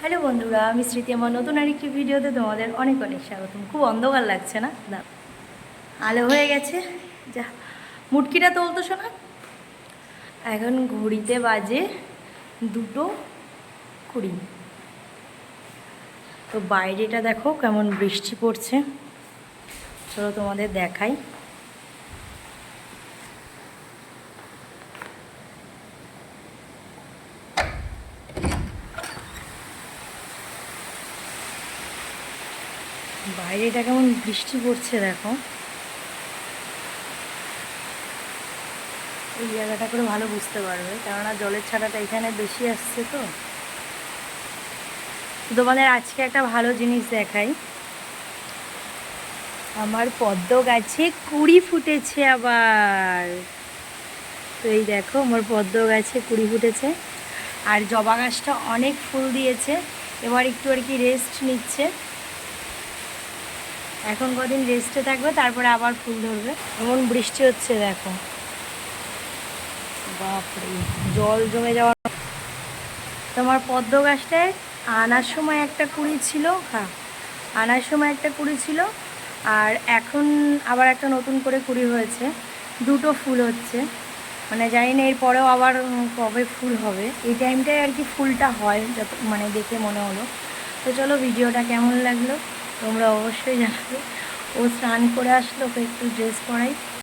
Hello বন্ধুরা, আমি স্মৃতি আমার নতুন আরেকটি ভিডিওতে তোমাদের অনেক অনেক স্বাগতম। খুব অন্ধকার লাগছে না? না আলো হয়ে গেছে। যা, মুটকিটা তোলতো শোনা এখন ঘড়িতে বাজে দুটো কুড়ি। তো বাইরেটা দেখো কেমন বৃষ্টি পড়ছে। চলো তোমাদের দেখাই। বাইরেটা কেমন বৃষ্টি পড়ছে দেখো। এই জায়গাটা করে ভালো বুঝতে পারবে, কেননা জলের ছাড়াটা এখানে বেশি আসছে তো। তোমাদের আজকে একটা ভালো জিনিস দেখাই। আমার পদ্ম গাছে কুড়ি ফুটেছে আবার। তো এই দেখো, আমার পদ্ম গাছে কুড়ি ফুটেছে। আর জবা গাছটা অনেক ফুল দিয়েছে। এবার একটু আর কি রেস্ট নিচ্ছে। এখন কদিন রেস্টে থাকবে, তারপরে আবার ফুল ধরবে। এমন বৃষ্টি হচ্ছে, দেখো। বাপরে, জল জমে যাওয়া তোমার পদ্ম গাছটায় আনার সময় একটা কুড়ি ছিল হ্যাঁ আনার সময় একটা কুড়ি ছিল, আর এখন আবার একটা নতুন করে কুড়ি হয়েছে। দুটো ফুল হচ্ছে। মানে জানি না, এরপরেও আবার কবে ফুল হবে। এই টাইমটায় আর কি ফুলটা হয়, যত মানে দেখে মনে হলো। তো চলো ভিডিওটা কেমন লাগল? তোমরা অবশ্যই জানাবে। ও স্নান করে আসলো ওকে একটু ড্রেস পরাই।